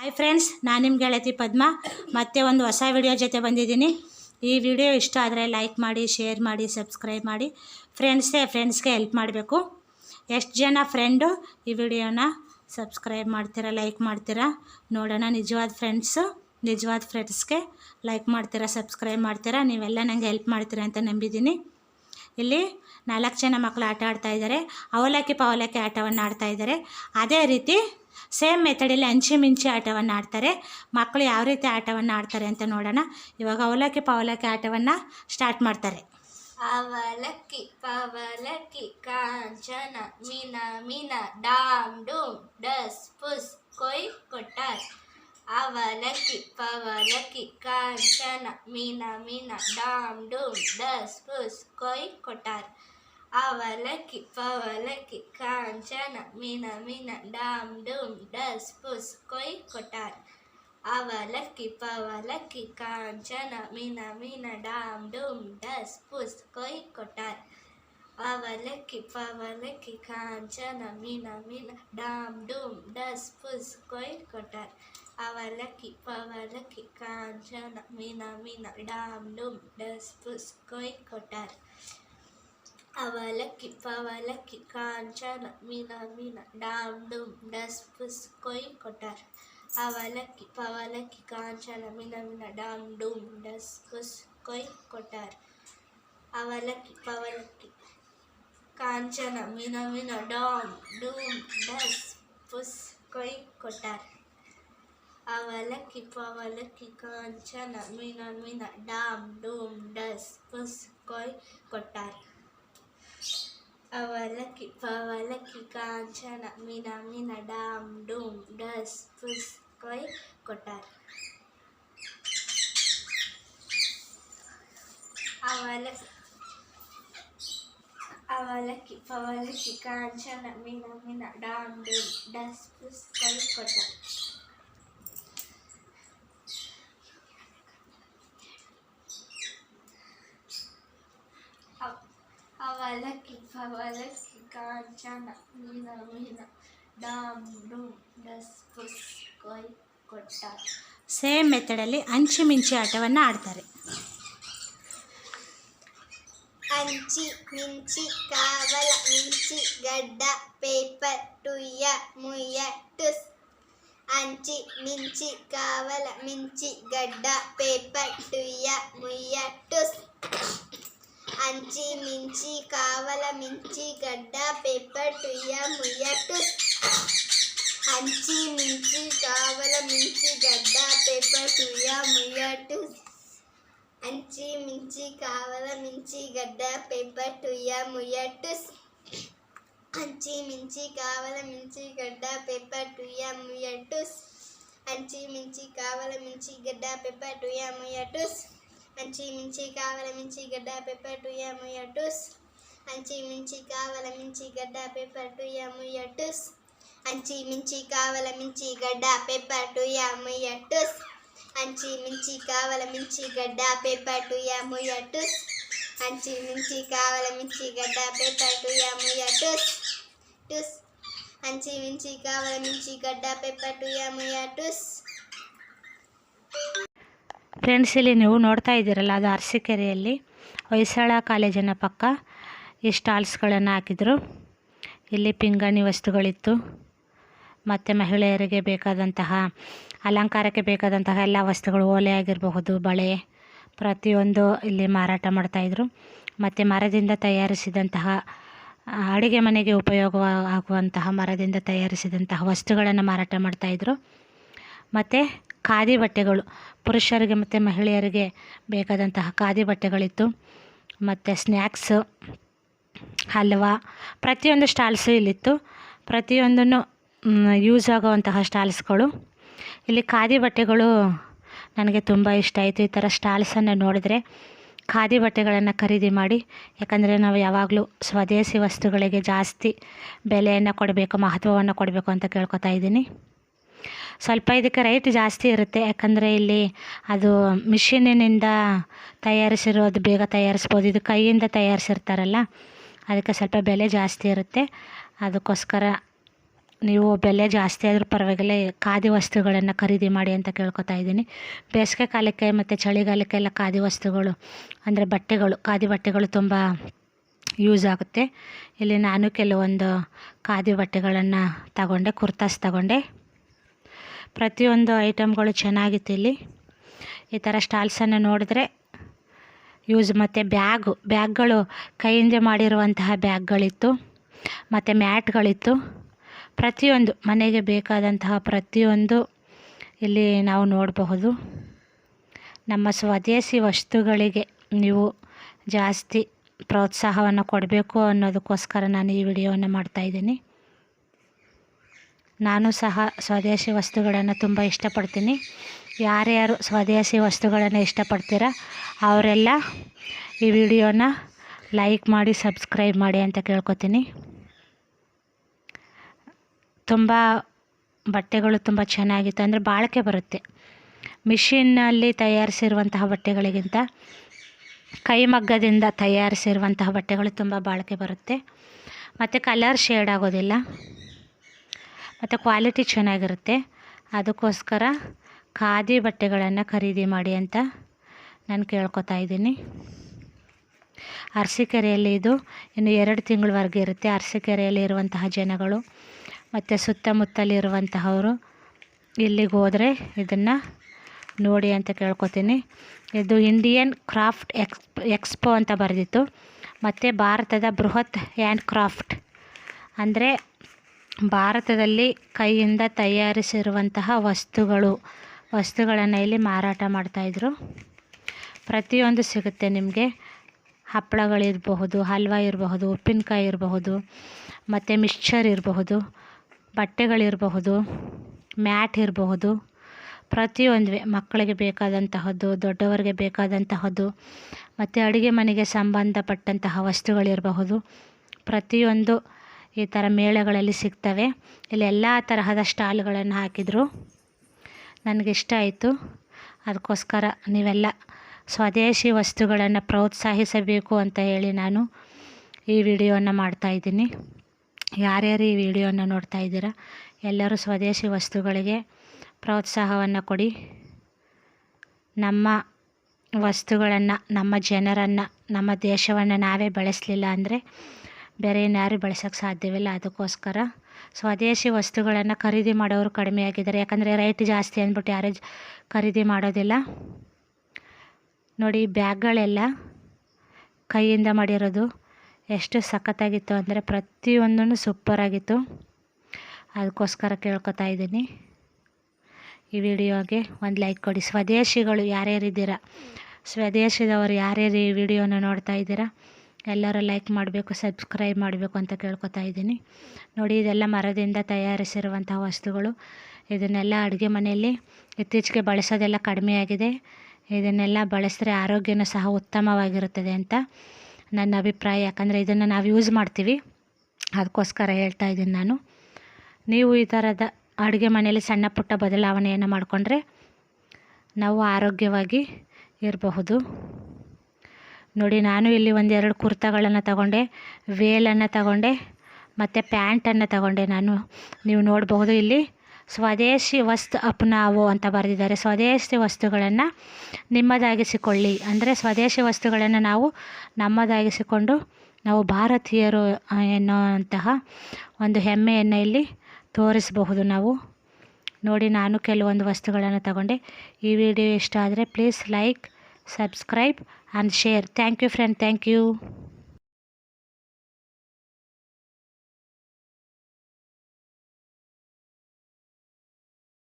Hi friends ನಾನು ನಿಮ್ಮ ಗೆಳತಿ ಪದ್ಮ. ಮತ್ತೆ ಒಂದು ಹೊಸ ವಿಡಿಯೋ ಜೊತೆ ಬಂದಿದ್ದೀನಿ. ಈ ವಿಡಿಯೋ ಇಷ್ಟ ಆದರೆ ಲೈಕ್ ಮಾಡಿ ಶೇರ್ ಮಾಡಿ ಸಬ್ಸ್ಕ್ರೈಬ್ ಮಾಡಿ. ಫ್ರೆಂಡ್ಸೇ ಫ್ರೆಂಡ್ಸ್ಗೆ ಹೆಲ್ಪ್ ಮಾಡಬೇಕು. ಎಷ್ಟು ಜನ ಫ್ರೆಂಡು ಈ ವಿಡಿಯೋನ ಸಬ್ಸ್ಕ್ರೈಬ್ ಮಾಡ್ತೀರಾ ಲೈಕ್ ಮಾಡ್ತೀರಾ? ನೋಡೋಣ, ನಿಜವಾದ ಫ್ರೆಂಡ್ಸು ನಿಜವಾದ ಫ್ರೆಂಡ್ಸ್ಗೆ ಲೈಕ್ ಮಾಡ್ತೀರಾ ಸಬ್ಸ್ಕ್ರೈಬ್ ಮಾಡ್ತೀರಾ? ನೀವೆಲ್ಲ ನನಗೆ ಹೆಲ್ಪ್ ಮಾಡ್ತೀರಾ ಅಂತ ನಂಬಿದ್ದೀನಿ. ಇಲ್ಲಿ ನಾಲ್ಕು ಜನ ಮಕ್ಕಳು ಆಟ ಆಡ್ತಾಯಿದ್ದಾರೆ ಅವಲಕ್ಕಿ, ಪವಲಕ್ಕಿ ಆಟವನ್ನು ಆಡ್ತಾಯಿದ್ದಾರೆ ಅದೇ ರೀತಿ ಸೇಮ್ ಮೆಥಡಲ್ಲಿ ಅಂಚೆ ಮಿಂಚೆ ಆಟವನ್ನು ಆಡ್ತಾರೆ. ಮಕ್ಕಳು ಯಾವ ರೀತಿ ಆಟವನ್ನು ಆಡ್ತಾರೆ ಅಂತ ನೋಡೋಣ. ಇವಾಗ ಅವಲಕ್ಕಿ ಪವಲಕ್ಕಿ ಆಟವನ್ನು ಸ್ಟಾರ್ಟ್ ಮಾಡ್ತಾರೆ. ಅವಲಕ್ಕಿ ಪವಲಕ್ಕಿ, ಕಾಂಚನ, ಮೀನ ಮೀನ, ಡಾಮ್, ಡೂಮ್, ಡಸ್, ಪುಸ್, ಕೊಯ್, ಕೊಟ್ಟಾರ್. ಅವಲಕ್ಕಿ, ಪವಲಕ್ಕಿ, ಕಾಂಚನ, ಮೀನ ಮೀನ, ಡಾಮ್, ಡೂಮ್, ಡಸ್, ಪುಸ್, ಕೊಯ್, ಕೊಟ್ಟಾರ್. ಅವಲಕ್ಕಿ ಪವಲಕ್ಕಿ ಕಾಂಚನ ಮೀನ ಮೀನ ಡಾಮ್ ಡೂಮ್ ಡಸ್ ಪುಸ್ ಕೊಯ್ ಕೊಟ್ಟಾರ್ ಅವಲಕ್ಕಿ ಪವಲಕ್ಕಿ ಕಾಂಚನ ಮೀನ ಮೀನ ಡಾಮ್ ಡೂಮ್ ಡಸ್ ಪುಸ್ ಕೊಯ್ ಕೊಟ್ಟಾರ್ ಅವಲಕ್ಕಿ ಪವಲಕ್ಕಿ ಕಾಂಚನ ಮೀನ ಮೀನ ಡಾಮ್ ಡೂಮ್ ಡಸ್ ಪುಸ್ ಕೊಯ್ ಕೊಟ್ಟಾರ್ ಅವಲಕ್ಕಿ ಪವಲಕ್ಕಿ ಕಾಂಚನ ಮೀನ ಮೀನ ಡಾಮ್ ಡೂಮ್ ಡಸ್ ಪುಸ್ ಕೊಯ್ ಕೊಟ್ಟಾರ್ ಅವಲಕ್ಕಿ ಪವಲಕ್ಕಿ ಕಾಂಚನ ಮೀನ ಮೀನ ಡಾಮ್ ಡೂಮ್ ಡಸ್ ಪುಸ್ ಕೊಯ್ ಕೊಟ್ಟಾರ್ ಅವಲಕ್ಕಿ ಪವಲಕ್ಕಿ ಕಾಂಚನ ಮಿನ ಮಿನ ಡಾಮ್ ಡೂಮ್ ಡಸ್ ಪುಸ್ ಕೊಯ್ ಕೊಟ್ಟಾರ್ ಅವಲಕ್ಕಿ ಪವಲಕ್ಕಿ ಕಾಂಚನ ಮಿನ ಮಿನ ಡಾಮ್ ಡೂಮ್ ಡಸ್ ಪುಸ್ ಕೊಯ್ ಕೊಟ್ಟಾರ್ ಅವಲಕ್ಕಿ ಪವಲಕ್ಕಿ ಕಾಂಚನ ಮಿನ ಮಿನ ಡಾಮ್ ಡೂಮ್ ಡಸ್ ಪುಸ್ ಕೊಯ್ ಕೊಟ್ಟಾರ್ ಅವಲಕ್ಕಿ ಪವಲಕ್ಕಿ ಕಾಂಚನ ಮೀನ ಮೀನ ಡಾಮ್ ಡೂಮ್ ಡಸ್ ಪುಸ್ ಕೊಯ್ ಕೊಟ್ಟಾರ್ ಅವಲಕ್ಕಿ ಅವಲಕ್ಕಿ ಪವಲಕ್ಕಿ ಕಾಂಚನ ಮೀನ ಮೀನ ಡಾಮ್ ಡೂಮ್ ಡಸ್ ಪುಸ್ ಕೊಯ್ ಕೊಟ್ಟಾರ್ ಅವಲಕ್ಕಿ ಪವಲಕ್ಕಿ ಕಾಂಚನ ಮೀನ ಮೀನ ಡಾಮ್ ಡೂಮ್ ಡಸ್ ಪುಸ್ ಕೊಯ್ ಕೊಟ್ಟಾರ್ ಸೇಮ್ ಮೆಥಡಲ್ಲಿ ಅಂಚಿ ಮಿಂಚಿ ಆಟವನ್ನು ಆಡ್ತಾರೆ ಅಂಚಿ ಮಿಂಚಿ ಕಾವಲ ಮಿಂಚಿ ಗಡ್ಡ ಪೇಪರ್ ಟುಯ್ಯ ಮುಯ್ಯ ಟುಸ್ ಅಂಚಿ ಮಿಂಚಿ ಕಾವಲ ಮಿಂಚಿ ಗಡ್ಡ ಪೇಪರ್ ಟುಯ್ಯ ಮುಯ್ಯ ಟುಸ್ అంచి మించి కావల మించి గడ్డ పేపర్ టుయ్య ముయ్యట్టు. అంచి మించి కావల మించి గడ్డ పేపర్ టుయ్య ముయ్యట్టు. అంచి మించి కావల మించి గడ్డ పేపర్ టుయ్య ముయ్యట్టు. అంచి మించి కావల మించి గడ్డ పేపర్ టుయ్య ముయ్యట్టు. అంచి మించి కావల మించి గడ్డ పేపర్ టుయ్య ముయ్యట్టు. మంచి మించి కావల మించి గడ్డ పేపర్ టు ఎమ్ ఎటుస్ మంచి మించి కావల మించి గడ్డ పేపర్ టు ఎమ్ ఎటుస్ అంచి మించి కావల మించి గడ్డ పేపర్ టు ఎమ్ ఎటుస్ అంచి మించి కావల మించి గడ్డ పేపర్ టు ఎమ్ ఎటుస్ అంచి మించి కావల మించి గడ్డ పేపర్ టు ఎమ్ ఎటుస్ టుస్. అంచి మించి కావల మించి గడ్డ పేపర్ టు ఎమ్ ఎటుస్ ಫ್ರೆಂಡ್ಸ್ ಇಲ್ಲಿ ನೀವು ನೋಡ್ತಾ ಇದ್ದೀರಲ್ಲ, ಅದು ಅರಸೀಕೆರೆಯಲ್ಲಿ, ಹೊಯ್ಸಳ ಕಾಲೇಜಿನ ಪಕ್ಕ ಈ ಸ್ಟಾಲ್ಸ್ಗಳನ್ನು ಹಾಕಿದರು. ಇಲ್ಲಿ ಪಿಂಗಾಣಿ ವಸ್ತುಗಳಿತ್ತು. ಮತ್ತು ಮಹಿಳೆಯರಿಗೆ ಬೇಕಾದಂತಹ, ಅಲಂಕಾರಕ್ಕೆ ಬೇಕಾದಂತಹ ಎಲ್ಲ ವಸ್ತುಗಳು, ಓಲೆ ಆಗಿರಬಹುದು, ಬಳೆ, ಪ್ರತಿಯೊಂದು ಇಲ್ಲಿ ಮಾರಾಟ ಮಾಡ್ತಾಯಿದ್ರು ಮತ್ತು ಮರದಿಂದ ತಯಾರಿಸಿದಂತಹ, ಅಡುಗೆ ಮನೆಗೆ ಉಪಯೋಗ ಆಗುವಂತಹ ಮರದಿಂದ ತಯಾರಿಸಿದಂತಹ ವಸ್ತುಗಳನ್ನು ಮಾರಾಟ ಮಾಡ್ತಾಯಿದ್ರು ಮತ್ತು ಖಾದಿ ಬಟ್ಟೆಗಳು. ಪುರುಷರಿಗೆ ಮತ್ತು ಮಹಿಳೆಯರಿಗೆ ಬೇಕಾದಂತಹ ಖಾದಿ ಬಟ್ಟೆಗಳಿತ್ತು. ಮತ್ತು ಸ್ನ್ಯಾಕ್ಸ್ ಹಲ್ವಾ, ಪ್ರತಿಯೊಂದು ಸ್ಟಾಲ್ಸು ಇಲ್ಲಿತ್ತು. ಪ್ರತಿಯೊಂದನ್ನು ಯೂಸ್ ಆಗುವಂತಹ ಸ್ಟಾಲ್ಸ್ಗಳು ಇಲ್ಲಿ ಖಾದಿ ಬಟ್ಟೆಗಳು ನನಗೆ ತುಂಬ ಇಷ್ಟ ಆಯಿತು. ಈ ಥರ ಸ್ಟಾಲ್ಸನ್ನು ನೋಡಿದರೆ ಖಾದಿ ಬಟ್ಟೆಗಳನ್ನು ಖರೀದಿ ಮಾಡಿ. ಯಾಕಂದರೆ ನಾವು ಯಾವಾಗಲೂ ಸ್ವದೇಶಿ ವಸ್ತುಗಳಿಗೆ ಜಾಸ್ತಿ ಬೆಲೆಯನ್ನು ಕೊಡಬೇಕು, ಮಹತ್ವವನ್ನು ಕೊಡಬೇಕು ಅಂತ ಕೇಳ್ಕೊತಾ ಇದ್ದೀನಿ. ಸ್ವಲ್ಪ ಇದಕ್ಕೆ ರೇಟ್ ಜಾಸ್ತಿ ಇರುತ್ತೆ. ಯಾಕಂದರೆ ಇಲ್ಲಿ ಅದು ಮಿಷಿನಿನಿಂದ ತಯಾರಿಸಿರೋದು ಬೇಗ ತಯಾರಿಸ್ಬೋದು. ಇದು ಕೈಯಿಂದ ತಯಾರಿಸಿರ್ತಾರಲ್ಲ, ಅದಕ್ಕೆ ಸ್ವಲ್ಪ ಬೆಲೆ ಜಾಸ್ತಿ ಇರುತ್ತೆ. ಅದಕ್ಕೋಸ್ಕರ ನೀವು ಬೆಲೆ ಜಾಸ್ತಿ ಆದರೂ ಪರವಾಗಿಲ್ಲ ಖಾದಿ ವಸ್ತುಗಳನ್ನು ಖರೀದಿ ಮಾಡಿ ಅಂತ ಕೇಳ್ಕೊತಾ ಇದ್ದೀನಿ. ಬೇಸಿಗೆ ಕಾಲಕ್ಕೆ ಮತ್ತು ಚಳಿಗಾಲಕ್ಕೆಲ್ಲ ಖಾದಿ ವಸ್ತುಗಳು, ಅಂದರೆ ಬಟ್ಟೆಗಳು, ಖಾದಿ ಬಟ್ಟೆಗಳು ತುಂಬ ಯೂಸ್ ಆಗುತ್ತೆ. ಇಲ್ಲಿ ನಾನು ಕೆಲವೊಂದು ಖಾದಿ ಬಟ್ಟೆಗಳನ್ನು ತಗೊಂಡೆ, ಕುರ್ತಾಸ್ ತಗೊಂಡೆ. ಪ್ರತಿಯೊಂದು ಐಟಮ್ಗಳು ಚೆನ್ನಾಗಿತ್ತು ಇಲ್ಲಿ. ಈ ಥರ ಸ್ಟಾಲ್ಸನ್ನು ನೋಡಿದ್ರೆ ಯೂಸ್ ಮತ್ತು ಬ್ಯಾಗು ಬ್ಯಾಗ್ಗಳು ಕೈಯಿಂದ ಮಾಡಿರುವಂತಹ ಬ್ಯಾಗ್ಗಳಿತ್ತು ಮತ್ತು ಮ್ಯಾಟ್ಗಳಿತ್ತು. ಪ್ರತಿಯೊಂದು ಮನೆಗೆ ಬೇಕಾದಂತಹ ಪ್ರತಿಯೊಂದು ಇಲ್ಲಿ ನಾವು ನೋಡಬಹುದು. ನಮ್ಮ ಸ್ವದೇಶಿ ವಸ್ತುಗಳಿಗೆ ನೀವು ಜಾಸ್ತಿ ಪ್ರೋತ್ಸಾಹವನ್ನು ಕೊಡಬೇಕು ಅನ್ನೋದಕ್ಕೋಸ್ಕರ ನಾನು ಈ ವಿಡಿಯೋವನ್ನು ಮಾಡ್ತಾಯಿದ್ದೀನಿ ನಾನು ಸಹ ಸ್ವದೇಶಿ ವಸ್ತುಗಳನ್ನು ತುಂಬ ಇಷ್ಟಪಡ್ತೀನಿ. ಯಾರ್ಯಾರು ಸ್ವದೇಶಿ ವಸ್ತುಗಳನ್ನು ಇಷ್ಟಪಡ್ತೀರ, ಅವರೆಲ್ಲ ಈ ವಿಡಿಯೋನ ಲೈಕ್ ಮಾಡಿ, ಸಬ್ಸ್ಕ್ರೈಬ್ ಮಾಡಿ ಅಂತ ಕೇಳ್ಕೊತೀನಿ. ತುಂಬ ಬಟ್ಟೆಗಳು ತುಂಬ ಚೆನ್ನಾಗಿತ್ತು. ಅಂದರೆ ಬಾಳಿಕೆ ಬರುತ್ತೆ. ಮಿಷಿನ್ನಲ್ಲಿ ತಯಾರಿಸಿರುವಂತಹ ಬಟ್ಟೆಗಳಿಗಿಂತ ಕೈಮಗ್ಗದಿಂದ ತಯಾರಿಸಿರುವಂತಹ ಬಟ್ಟೆಗಳು ತುಂಬ ಬಾಳಿಕೆ ಬರುತ್ತೆ. ಮತ್ತು ಕಲರ್ ಶೇಡ್ ಆಗೋದಿಲ್ಲ. ಮತ್ತು ಕ್ವಾಲಿಟಿ ಚೆನ್ನಾಗಿರುತ್ತೆ. ಅದಕ್ಕೋಸ್ಕರ ಖಾದಿ ಬಟ್ಟೆಗಳನ್ನು ಖರೀದಿ ಮಾಡಿ ಅಂತ ನಾನು ಕೇಳ್ಕೊತಾ ಇದ್ದೀನಿ. ಅರಸೀಕೆರೆಯಲ್ಲಿ ಇದು ಇನ್ನು ಎರಡು ತಿಂಗಳವರೆಗೆ ಇರುತ್ತೆ. ಅರಸೀಕೆರೆಯಲ್ಲಿ ಇರುವಂತಹ ಜನಗಳು ಮತ್ತು ಸುತ್ತಮುತ್ತಲಿರುವಂತಹವರು ಇಲ್ಲಿಗೆ ಹೋದರೆ ಇದನ್ನು ನೋಡಿ ಅಂತ ಕೇಳ್ಕೊತೀನಿ. ಇದು ಇಂಡಿಯನ್ ಕ್ರಾಫ್ಟ್ ಎಕ್ಸ್ ಎಕ್ಸ್ಪೋ ಅಂತ ಬರೆದಿತ್ತು. ಮತ್ತು ಭಾರತದ ಬೃಹತ್ ಹ್ಯಾಂಡ್ ಕ್ರಾಫ್ಟ್ ಅಂದರೆ ಭಾರತದಲ್ಲಿ ಕೈಯಿಂದ ತಯಾರಿಸಿರುವಂತಹ ವಸ್ತುಗಳು ವಸ್ತುಗಳನ್ನು ಇಲ್ಲಿ ಮಾರಾಟ ಮಾಡ್ತಾಯಿದ್ರು ಪ್ರತಿಯೊಂದು ಸಿಗುತ್ತೆ ನಿಮಗೆ. ಹಪ್ಪಳಗಳಿರಬಹುದು ಹಲ್ವ ಇರಬಹುದು, ಉಪ್ಪಿನಕಾಯಿ ಇರಬಹುದು, ಮತ್ತು ಮಿಕ್ಸ್ಚರ್ ಇರಬಹುದು ಬಟ್ಟೆಗಳಿರಬಹುದು ಮ್ಯಾಟ್ ಇರಬಹುದು. ಪ್ರತಿಯೊಂದು ಮಕ್ಕಳಿಗೆ ಬೇಕಾದಂತಹದ್ದು, ದೊಡ್ಡವರಿಗೆ ಬೇಕಾದಂತಹದ್ದು, ಮತ್ತು ಅಡುಗೆ ಮನೆಗೆ ಸಂಬಂಧಪಟ್ಟಂತಹ ವಸ್ತುಗಳಿರಬಹುದು ಪ್ರತಿಯೊಂದು ಈ ಥರ ಮೇಳಗಳಲ್ಲಿ ಸಿಗ್ತವೆ. ಇಲ್ಲಿ ಎಲ್ಲ ತರಹದ ಸ್ಟಾಲ್ಗಳನ್ನು ಹಾಕಿದರು. ನನಗಿಷ್ಟ ಆಯಿತು. ಅದಕ್ಕೋಸ್ಕರ ನೀವೆಲ್ಲ ಸ್ವದೇಶಿ ವಸ್ತುಗಳನ್ನು ಪ್ರೋತ್ಸಾಹಿಸಬೇಕು ಅಂತ ಹೇಳಿ ನಾನು ಈ ವಿಡಿಯೋನ ಮಾಡ್ತಾಯಿದ್ದೀನಿ ಯಾರ್ಯಾರು ಈ ವಿಡಿಯೋನ ನೋಡ್ತಾ ಇದ್ದೀರಾ, ಎಲ್ಲರೂ ಸ್ವದೇಶಿ ವಸ್ತುಗಳಿಗೆ ಪ್ರೋತ್ಸಾಹವನ್ನು ಕೊಡಿ. ನಮ್ಮ ವಸ್ತುಗಳನ್ನು, ನಮ್ಮ ಜನರನ್ನು, ನಮ್ಮ ದೇಶವನ್ನು ನಾವೇ ಬೆಳೆಸಲಿಲ್ಲ ಅಂದರೆ ಬೇರೆ ಇನ್ಯಾರು ಬೆಳ್ಸೋಕ್ಕೆ ಸಾಧ್ಯವಿಲ್ಲ ಅದಕ್ಕೋಸ್ಕರ. ಸ್ವದೇಶಿ ವಸ್ತುಗಳನ್ನು ಖರೀದಿ ಮಾಡೋರು ಕಡಿಮೆ ಆಗಿದ್ದಾರೆ. ಯಾಕಂದರೆ ರೇಟ್ ಜಾಸ್ತಿ ಅಂದ್ಬಿಟ್ಟು ಯಾರೇ ಖರೀದಿ ಮಾಡೋದಿಲ್ಲ. ನೋಡಿ, ಬ್ಯಾಗ್ಗಳೆಲ್ಲ ಕೈಯಿಂದ ಮಾಡಿರೋದು ಎಷ್ಟು ಸಖತ್ತಾಗಿತ್ತು ಅಂದರೆ ಪ್ರತಿಯೊಂದೂ ಸೂಪರಾಗಿತ್ತು ಅದಕ್ಕೋಸ್ಕರ ಕೇಳ್ಕೊತಾ ಇದ್ದೀನಿ. ಈ ವಿಡಿಯೋಗೆ ಒಂದು ಲೈಕ್ ಕೊಡಿ. ಸ್ವದೇಶಿಗಳು ಯಾರ್ಯಾರಿದ್ದೀರಾ? ಸ್ವದೇಶದವರು ಯಾರ್ಯಾರು ಈ ವಿಡಿಯೋನ ನೋಡ್ತಾ ಇದ್ದೀರಾ? ಎಲ್ಲರೂ ಲೈಕ್ ಮಾಡಬೇಕು ಸಬ್ಸ್ಕ್ರೈಬ್ ಮಾಡಬೇಕು ಅಂತ ಕೇಳ್ಕೊತಾ ಇದ್ದೀನಿ. ನೋಡಿ, ಇದೆಲ್ಲ ಮರದಿಂದ ತಯಾರಿಸಿರುವಂತಹ ವಸ್ತುಗಳು. ಇದನ್ನೆಲ್ಲ ಅಡುಗೆ ಮನೆಯಲ್ಲಿ ಇತ್ತೀಚೆಗೆ ಬಳಸೋದೆಲ್ಲ ಕಡಿಮೆ ಆಗಿದೆ. ಇದನ್ನೆಲ್ಲ ಬಳಸಿದ್ರೆ ಆರೋಗ್ಯನೂ ಸಹ ಉತ್ತಮವಾಗಿರುತ್ತದೆ ಅಂತ ನನ್ನ ಅಭಿಪ್ರಾಯ. ಯಾಕಂದರೆ ಇದನ್ನು ನಾವು ಯೂಸ್ ಮಾಡ್ತೀವಿ. ಅದಕ್ಕೋಸ್ಕರ ಹೇಳ್ತಾ ಇದ್ದೀನಿ ನಾನು. ನೀವು ಈ ಥರದ ಅಡುಗೆ ಮನೆಯಲ್ಲಿ ಸಣ್ಣ ಪುಟ್ಟ ಬದಲಾವಣೆಯನ್ನು ಮಾಡಿಕೊಂಡ್ರೆ ನಾವು ಆರೋಗ್ಯವಾಗಿ ಇರಬಹುದು. ನೋಡಿ, ನಾನು ಇಲ್ಲಿ ಒಂದೆರಡು ಕುರ್ತಾಗಳನ್ನು ತಗೊಂಡೆ, ವೇಲನ್ನು ತಗೊಂಡೆ, ಮತ್ತು ಪ್ಯಾಂಟನ್ನು ತಗೊಂಡೆ ನಾನು. ನೀವು ನೋಡಬಹುದು ಇಲ್ಲಿ, ಸ್ವದೇಶಿ ವಸ್ತು ಅಪ್ನಾವು ಅಂತ ಬರೆದಿದ್ದಾರೆ. ಸ್ವದೇಶಿ ವಸ್ತುಗಳನ್ನು ನಿಮ್ಮದಾಗಿಸಿಕೊಳ್ಳಿ. ಅಂದರೆ ಸ್ವದೇಶಿ ವಸ್ತುಗಳನ್ನು ನಾವು ನಮ್ಮದಾಗಿಸಿಕೊಂಡು, ನಾವು ಭಾರತೀಯರು ಎನ್ನುವಂತಹ ಒಂದು ಹೆಮ್ಮೆಯನ್ನು ಇಲ್ಲಿ ತೋರಿಸಬಹುದು ನಾವು. ನೋಡಿ, ನಾನು ಕೆಲವೊಂದು ವಸ್ತುಗಳನ್ನು ತಗೊಂಡೆ. ಈ ವಿಡಿಯೋ ಇಷ್ಟ ಆದರೆ please like, subscribe and share. Thank you friend. Thank you.